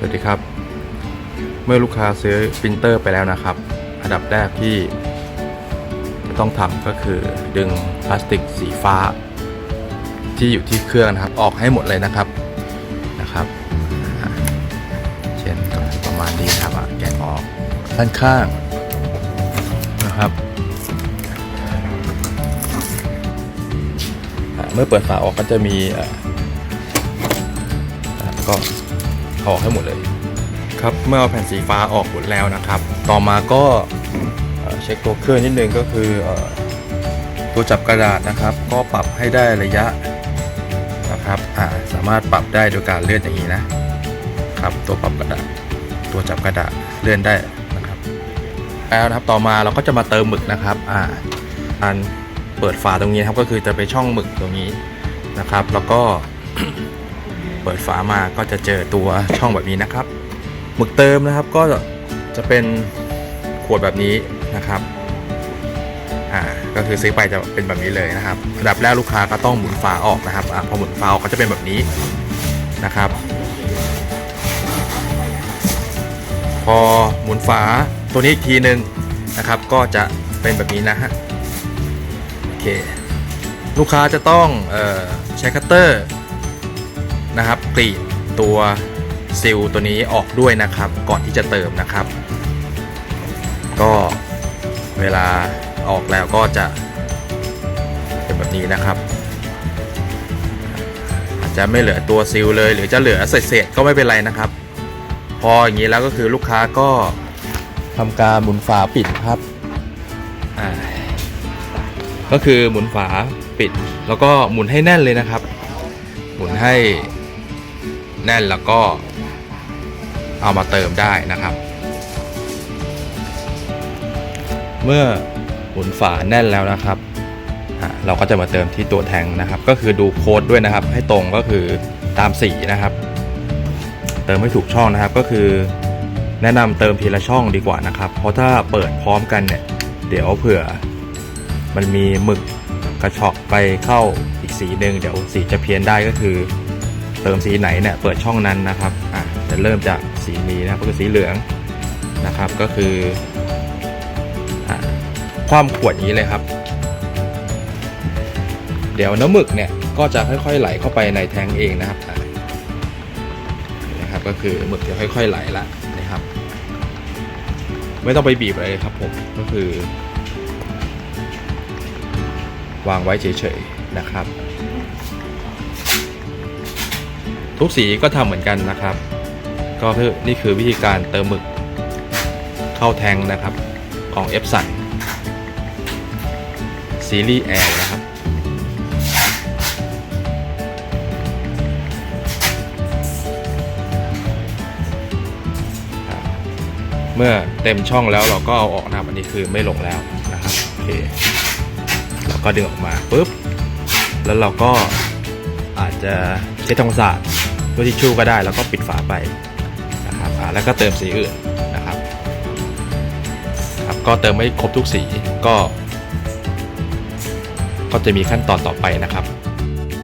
สวัสดีครับ เมื่อลูกค้าซื้อปรินเตอร์ไปแล้วนะครับ อันดับแรกที่ต้องทำก็คือดึงพลาสติกสีฟ้า ที่อยู่ที่เครื่องนะครับ ออกให้หมดเลยนะครับนะครับ เช่นประมาณนี้ครับอะแกะออกด้านข้างนะครับเมื่อเปิดฝาออกก็จะมีอ่าอ่าก็ เอาอกให้หมดเลย ครับเมื่อเอาแผ่นสีฟ้าออกหมดแล้วนะครับ ต่อมาก็เช็คตัวเครื่องนิดนึงก็คืออตัวจับกระดาษนะครับ ก็ปรับให้ได้ระยะนะครับาสามารถปรับได้โดยการเลื่อนอย่างนี้นะครับ ตัวปรับกระดาษตัวจับกระดาษเลื่อนได้นะครับแล้วนะครับต่อมาเราก็จะมาเติมหมึกนะครับอ่าการเปิดฝาตรงนี้ครับก็คือจะไปช่องหมึกตรงนี้นะครับ แล้วก็ ปิดฝามาก็จะเจอตัวช่องแบบนี้นะครับหมึกเติมนะครับก็จะเป็นขวดแบบนี้นะครับอ่าก็คือซื้อไปจะเป็นแบบนี้เลยนะครับอันดับแรกลูกค้าก็ต้องหมุนฝาออกนะครับอาพอหมุนฝาออกก็จะเป็นแบบนี้นะครับ พอหมุนฝาตัวนี้อีกทีหนึ่งนะครับ ก็จะเป็นแบบนี้นะฮะโอเคลูกค้าจะต้องเออใช้คัตเตอร์ นะครับกรีดตัวซิลตัวนี้ออกด้วยนะครับ ก่อนที่จะเติมนะครับ ก็เวลาออกแล้วก็จะเป็นแบบนี้นะครับ อาจจะไม่เหลือตัวซิลเลย หรือจะเหลือเศษๆก็ไม่เป็นไรนะครับ พออย่างนี้แล้วก็คือลูกค้าก็ทำการหมุนฝาปิดครับก็คือหมุนฝาปิด แล้วก็หมุนให้แน่นเลยนะครับ หมุนให้ แน่นแล้วก็เอามาเติมได้นะครับ เมื่อหมุนฝาแน่นแล้วนะครับเราก็จะมาเติมที่ตัวแทงนะครับ ก็คือดูโค้ดด้วยนะครับ ให้ตรงก็คือตามสีนะครับ เติมให้ถูกช่องนะครับก็คือ แนะนำเติมทีละช่องดีกว่านะครับ เพราะถ้าเปิดพร้อมกันเนี่ย เดี๋ยวเผื่อ มันมีหมึกกระชอกไปเข้าอีกสีหนึ่งเดี๋ยวสีจะเพี้ยนได้ก็คือ เติมสีไหนเนี่ยเปิดช่องนั้นนะครับอะจะเริ่มจากสีนี้นะครับก็คือสีเหลืองนะครับก็คืออะความขวดนี้เลยครับ เดี๋ยวน้ำหมึกเนี่ยก็จะค่อยๆไหลเข้าไปในแทงเองนะครับนะครับก็คือหมึกจะค่อย ๆไหลละนะครับ ไม่ต้องไปบีบอะไรครับผมก็คือ วางไว้เฉยๆนะครับ ทุกสีก็ทำเหมือนกันนะครับ ก็คือนี่คือวิธีการเติมหมึกเข้าแทงนะครับของ F สันซีรีส์ L นะครับเมื่อเต็มช่องแล้วเราก็เอาออกนะครับอันนี้คือไม่ลงแล้วนะครับโอเคเราก็ดึงออกมาปุ๊บแล้วเราก็อาจจะ ใช้ทำความสะอาดด้วยทิชชู่ก็ได้แล้วก็ปิดฝาไปนะครับอ่าแล้วก็เติมสีอื่นนะครับครับก็เติมไม่ครบทุกสีก็ ก็จะมีขั้นตอนต่อไปนะครับ